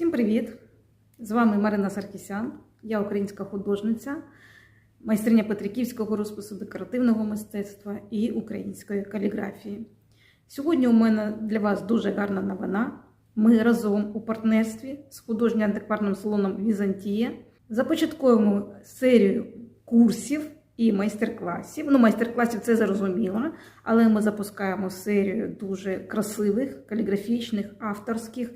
Всім привіт! З вами Марина Саркісян, я українська художниця, майстриня Петриківського розпису декоративного мистецтва і української каліграфії. Сьогодні у мене для вас дуже гарна новина. Ми разом у партнерстві з художньо-антикварним салоном Візантія започаткуємо серію курсів і майстер-класів. Ну, майстер-класів це зрозуміло, але ми запускаємо серію дуже красивих, каліграфічних, авторських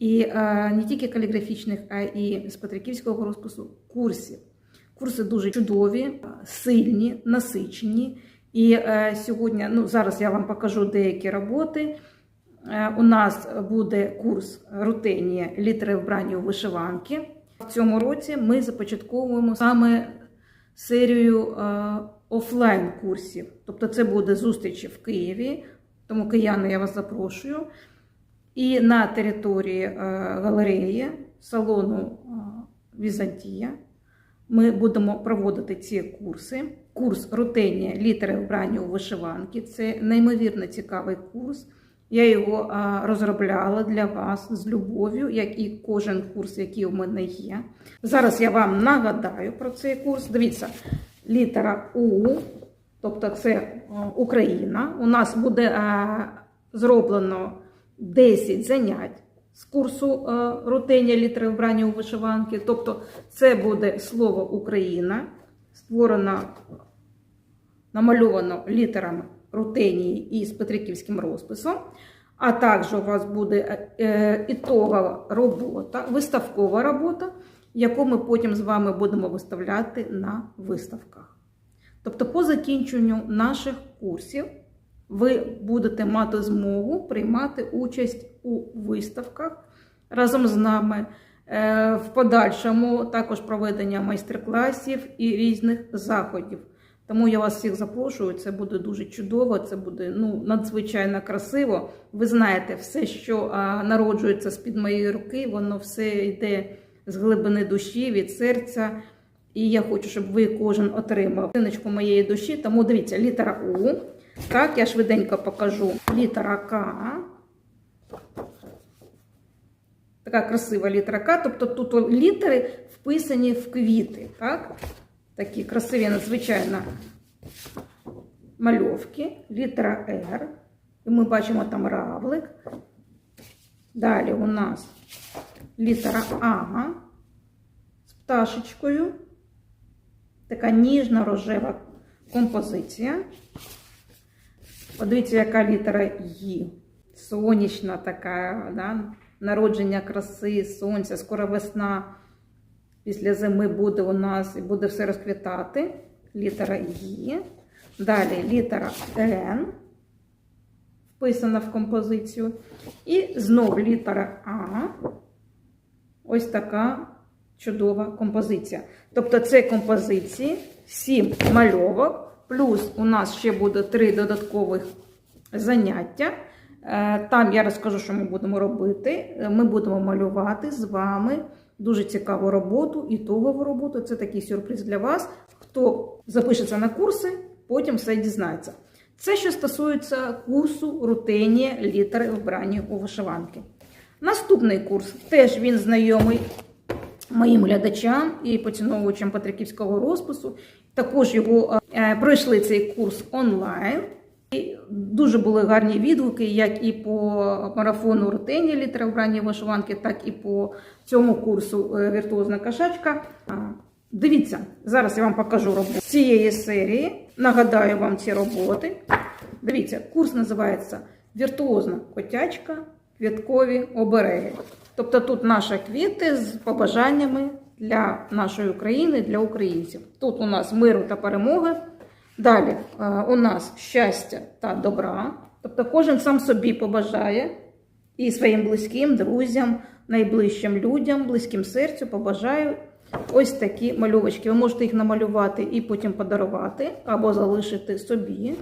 і е, не тільки каліграфічних, а і з Петриківського розпису курсів. Курси дуже чудові, сильні, насичені. І е, сьогодні, ну зараз я вам покажу деякі роботи. Е, у нас буде курс рутинні літери вбрані у вишиванки. В цьому році ми започатковуємо саме серію е, офлайн курсів. Тобто, це буде зустрічі в Києві, тому кияни я вас запрошую. І на території е, галереї салону е, Візантія ми будемо проводити ці курси. Курс рутинні літери вбрані у вишиванки. Це неймовірно цікавий курс. Я його розробляла для вас з любов'ю, як і кожен курс, який у мене є. Зараз я вам нагадаю про цей курс. Дивіться, літера У, тобто це Україна. У нас буде зроблено 10 занять з курсу а, рутинні літери вбрані у вишиванки. Тобто, це буде слово Україна, створено, намальовано літерами рутинії і з Петриківським розписом. А також у вас буде е, ітогова робота, виставкова робота, яку ми потім з вами будемо виставляти на виставках. Тобто, по закінченню наших курсів ви будете мати змогу приймати участь у виставках разом з нами. Е, В подальшому також проведення майстер-класів і різних заходів. Тому я вас всіх запрошую. Це буде дуже чудово, це буде ну, надзвичайно красиво. Ви знаєте, все, що а, народжується з-під моєї руки, воно все йде з глибини душі, від серця. І я хочу, щоб ви кожен отримав синочку моєї душі. Тому дивіться, літера У. Так, я швиденько покажу. Літера К. Така красива літера К. Тобто тут літери вписані в квіти. так? Такі красиві, надзвичайно мальовки, літера Р. І ми бачимо там равлик. Далі у нас літера А з пташечкою. Така ніжна рожева композиція. Подивіться, яка літера Ї. Сонячна така, да? народження краси, сонця, скоро весна. Після зими буде у нас і буде все розквітати. Літера І. Далі літера Н, вписана в композицію. І знову літера А. Ось така чудова композиція. Тобто, це композиції, 7 мальовок, плюс у нас ще буде 3 додаткових заняття. Там я розкажу, що ми будемо робити. Ми будемо малювати з вами. Дуже цікаву роботу, ітогову роботу. Це такий сюрприз для вас. Хто запишеться на курси, потім все дізнається. Це, що стосується курсу рутинні літери вбрані у вишиванки. Наступний курс теж він знайомий моїм глядачам і поціновувачам Петриківського розпису. Також його е, пройшли цей курс онлайн. І Дуже були гарні відгуки, як і по марафону рутинні літери вбрані вишиванки, так і по цьому курсу віртуозна кашачка. Дивіться, зараз я вам покажу роботу цієї серії. Нагадаю вам ці роботи. Дивіться, курс називається Віртуозна котячка, квіткові обереги. Тобто тут наші квіти з побажаннями для нашої України, для українців. Тут у нас миру та перемоги. Далі у нас щастя та добра. Тобто кожен сам собі побажає і своїм близьким, друзям, найближчим людям, близьким серцю побажаю ось такі мальовочки. Ви можете їх намалювати і потім подарувати або залишити собі.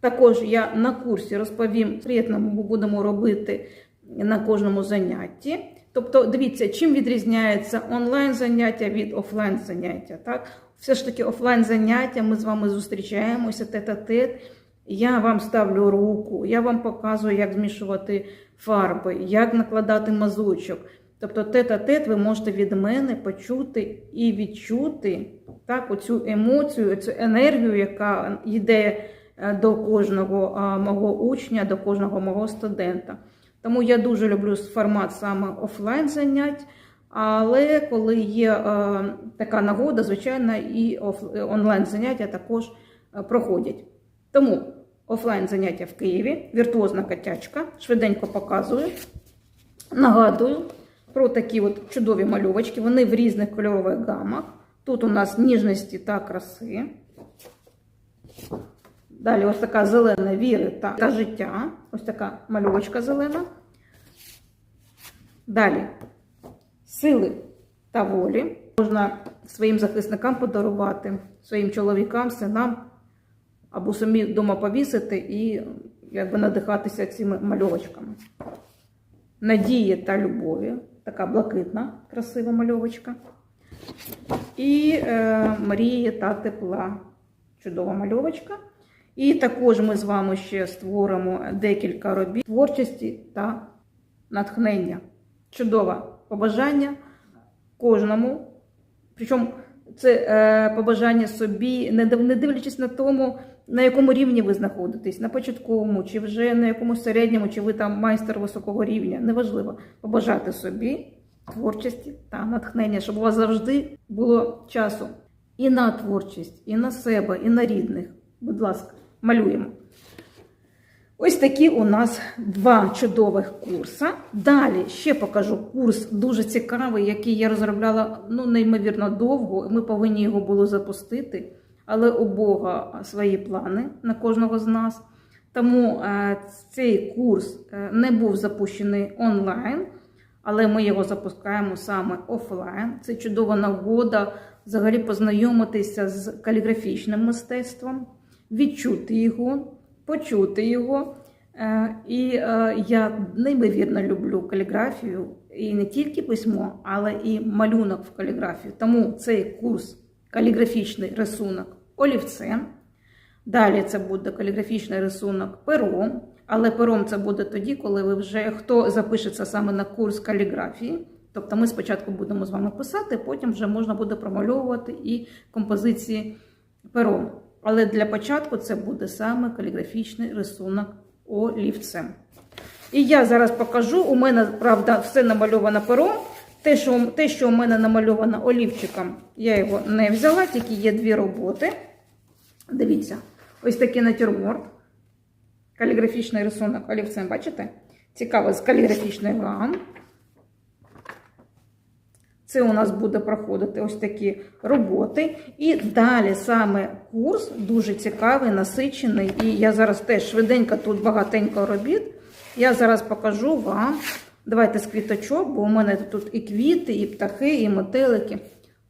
Також я на курсі розповім, приємному ми будемо робити на кожному занятті. Тобто, дивіться, чим відрізняється онлайн заняття від офлайн заняття. Так? Все ж таки, офлайн заняття, ми з вами зустрічаємося тет-а-тет. Я вам ставлю руку, я вам показую, як змішувати фарби, як накладати мазочок. Тобто тет-а-тет ви можете від мене почути і відчути так, оцю емоцію, цю енергію, яка йде е, до кожного мого учня, до кожного мого студента. Тому я дуже люблю формат саме офлайн занять. Але коли є е, така нагода, звичайно, і онлайн заняття також е, проходять. Тому офлайн заняття в Києві, віртуозна котячка, швиденько показую. Нагадую про такі от чудові мальовочки. Вони в різних кольорових гамах. Тут у нас ніжності та краси. Далі ось така зелена віри та, та життя. Ось така мальовочка зелена. Далі сили та волі. Можна своїм захисникам подарувати, своїм чоловікам, синам, або самі вдома повісити і якби надихатися цими мальовочками. Надії та любові. Така блакитна, красива мальовочка. І е, мрії та тепла. Чудова мальовочка. І також ми з вами ще створимо декілька робіт творчості та натхнення. Чудове побажання кожному. Причому це е, побажання собі, не не дивлячись на тому, на якому рівні ви знаходитесь, на початковому, чи вже на якомусь середньому, чи ви там майстер високого рівня. Неважливо. Побажати собі творчості та натхнення, щоб у вас завжди було часу і на творчість, і на себе, і на рідних. Будь ласка, малюємо. Ось такі у нас два чудових курси. Далі ще покажу курс дуже цікавий, який я розробляла ну, неймовірно довго. Ми повинні його було запустити, але у Бога свої плани на кожного з нас. Тому е, цей курс е, не був запущений онлайн, але ми його запускаємо саме офлайн. Це чудова нагода взагалі познайомитися з каліграфічним мистецтвом, відчути його почути його. Е, І е, я неймовірно люблю каліграфію, і не тільки письмо, але і малюнок в каліграфії. Тому цей курс каліграфічний рисунок олівцем. Далі це буде каліграфічний рисунок пером, але пером це буде тоді, коли ви вже хто запишеться саме на курс каліграфії. Тобто ми спочатку будемо з вами писати, потім вже можна буде промальовувати і композиції пером. Але для початку це буде саме каліграфічний рисунок олівцем. І я зараз покажу. У мене, правда, все намальовано пером. Те, що, те, що у мене намальовано олівчиком, я його не взяла, тільки є дві роботи. Дивіться, ось такий натюрморт. Каліграфічний рисунок олівцем, бачите? Цікаво, з каліграфічних гам. Це у нас буде проходити ось такі роботи. І далі саме курс дуже цікавий, насичений. І я зараз теж швиденько тут багатенько робіт. Я зараз покажу вам. Давайте з квіточок, бо у мене тут і квіти, і птахи, і метелики.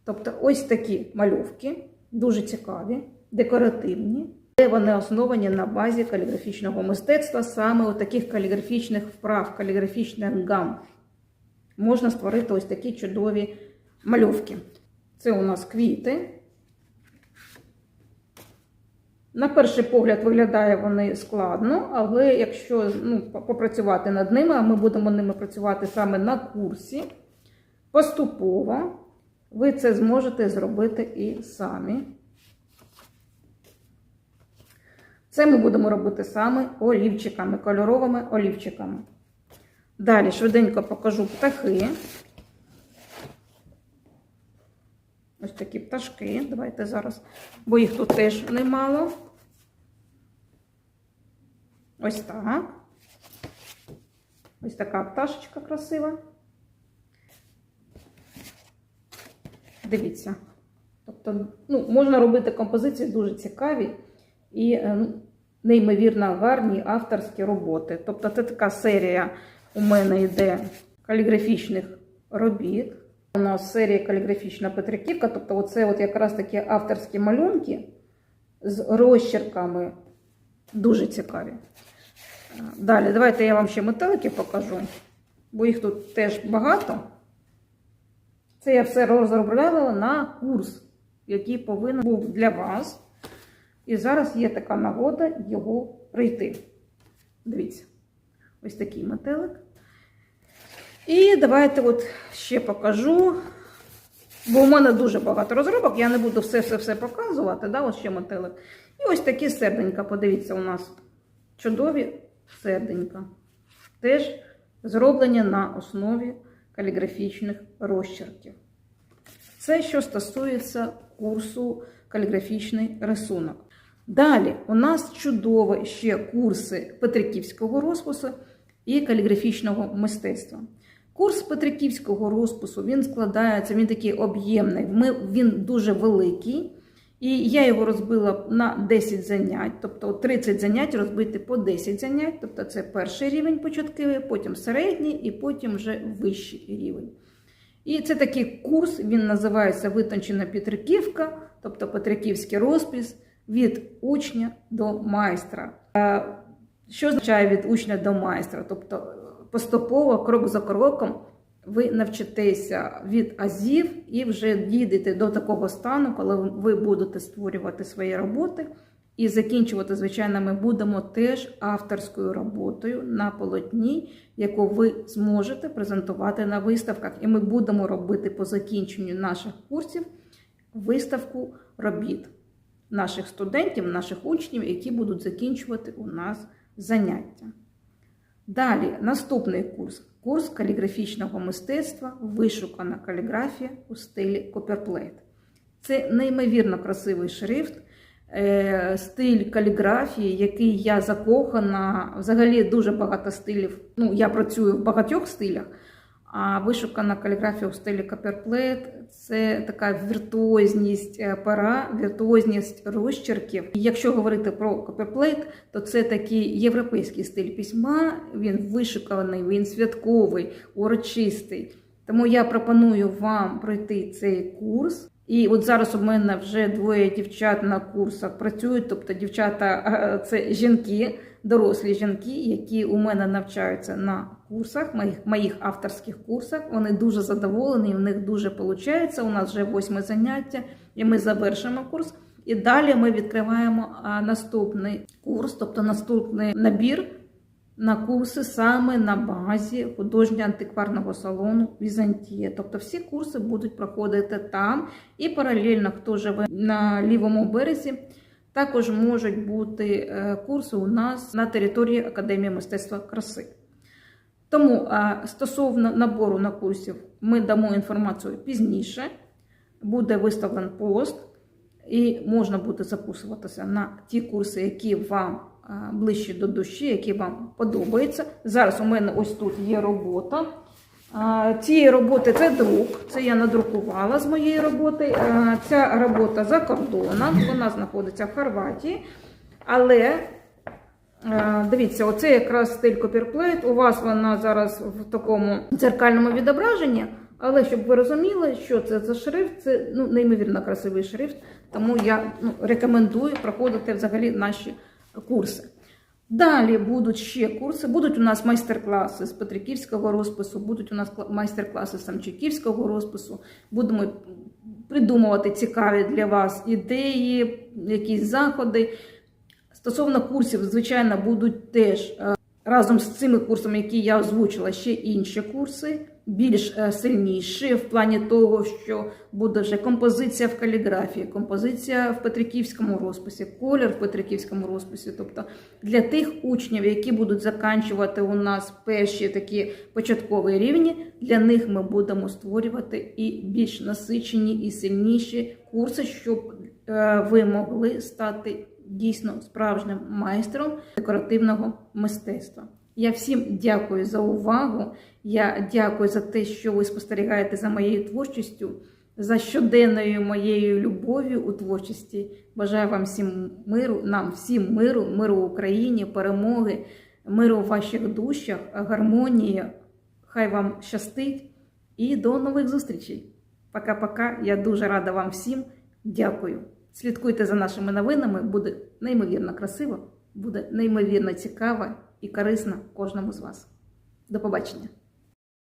Тобто ось такі мальовки, дуже цікаві, декоративні. Де вони основані на базі каліграфічного мистецтва, саме у таких каліграфічних вправ, каліграфічних гам можна створити ось такі чудові мальовки. Це у нас квіти. На перший погляд виглядає вони складно, але якщо ну, попрацювати над ними, а ми будемо ними працювати саме на курсі, поступово ви це зможете зробити і самі. Це ми будемо робити саме олівчиками, кольоровими олівчиками. Далі швиденько покажу птахи. Ось такі пташки. Давайте зараз, бо їх тут теж немало. Ось так. Ось така пташечка красива. Дивіться. Тобто, ну, можна робити композиції дуже цікаві і е, ну, неймовірно гарні авторські роботи. Тобто, це така серія у мене йде каліграфічних робіт. У нас серія каліграфічна Петриківка, тобто от якраз такі авторські малюнки з розчерками. Дуже цікаві. Далі, давайте я вам ще метелики покажу, бо їх тут теж багато. Це я все розробляла на курс, який повинен був для вас. І зараз є така нагода його пройти. Дивіться, ось такий метелик. І давайте от ще покажу. Бо у мене дуже багато розробок, я не буду все-все-все показувати. Да? Ось ще мотилик. І ось такі серденька. Подивіться, у нас чудові серденька. Теж зроблені на основі каліграфічних розчерків. Це що стосується курсу каліграфічний рисунок. Далі у нас чудові ще курси Петриківського розпису і каліграфічного мистецтва. Курс Петриківського розпису він складається, він такий об'ємний, він дуже великий. І я його розбила на 10 занять, тобто 30 занять розбити по 10 занять, тобто це перший рівень початковий, потім середній і потім вже вищий рівень. І це такий курс, він називається Витончена Петриківка, тобто Петриківський розпис від учня до майстра. Е, Що означає від учня до майстра? Тобто поступово, крок за кроком, ви навчитеся від азів і вже дійдете до такого стану, коли ви будете створювати свої роботи. І закінчувати, звичайно, ми будемо теж авторською роботою на полотні, яку ви зможете презентувати на виставках. І ми будемо робити по закінченню наших курсів виставку робіт наших студентів, наших учнів, які будуть закінчувати у нас заняття. Далі наступний курс курс каліграфічного мистецтва, вишукана каліграфія у стилі Коперплейт. Це неймовірно красивий шрифт, е, стиль каліграфії, який я закохана. Взагалі дуже багато стилів. Ну, я працюю в багатьох стилях. А вишукана каліграфія у стилі Коперплейт це така віртуозність е, пера, віртуозність розчерків. І якщо говорити про Коперплейт, то це такий європейський стиль письма. Він вишуканий, він святковий, урочистий. Тому я пропоную вам пройти цей курс. І от зараз у мене вже двоє дівчат на курсах працюють. Тобто дівчата е, це жінки, дорослі жінки, які у мене навчаються на курсах, моїх, моїх авторських курсах. Вони дуже задоволені, в них дуже виходить. У нас вже восьме заняття, і ми завершимо курс. І далі ми відкриваємо наступний курс, тобто наступний набір на курси саме на базі художньо-антикварного салону Візантія. Тобто всі курси будуть проходити там. І паралельно, хто живе на лівому березі, також можуть бути е, курси у нас на території Академії мистецтва краси. Тому е, стосовно набору на курсів ми дамо інформацію пізніше, буде виставлений пост, і можна буде записуватися на ті курси, які вам е, ближчі до душі, які вам подобаються. Зараз у мене ось тут є робота. Е, Цієї роботи це друк, це я надрукувала з моєї роботи. Ця робота за кордоном, вона знаходиться в Хорватії. Але Дивіться, оце якраз стиль Copperplate. У вас вона зараз в такому дзеркальному відображенні. Але щоб ви розуміли, що це за шрифт, це ну, неймовірно красивий шрифт, тому я ну, рекомендую проходити взагалі наші курси. Далі будуть ще курси, будуть у нас майстер-класи з Петриківського розпису, будуть у нас кла- майстер-класи з Самчиківського розпису. Будемо придумувати цікаві для вас ідеї, якісь заходи. Стосовно курсів, звичайно, будуть теж е, разом з цими курсами, які я озвучила, ще інші курси, більш е, сильніші в плані того, що буде вже композиція в каліграфії, композиція в Петриківському розписі, колір в Петриківському розписі. Тобто для тих учнів, які будуть заканчувати у нас перші такі початкові рівні, для них ми будемо створювати і більш насичені і сильніші курси, щоб е, ви могли стати дійсно справжнім майстром декоративного мистецтва. Я всім дякую за увагу. Я дякую за те, що ви спостерігаєте за моєю творчістю, за щоденною моєю любов'ю у творчості. Бажаю вам всім миру, нам всім миру, миру Україні, перемоги, миру в ваших душах, гармонії. Хай вам щастить і до нових зустрічей. Пока-пока. Я дуже рада вам всім. Дякую. Слідкуйте за нашими новинами, буде неймовірно красиво, буде неймовірно цікаво і корисно кожному з вас. До побачення!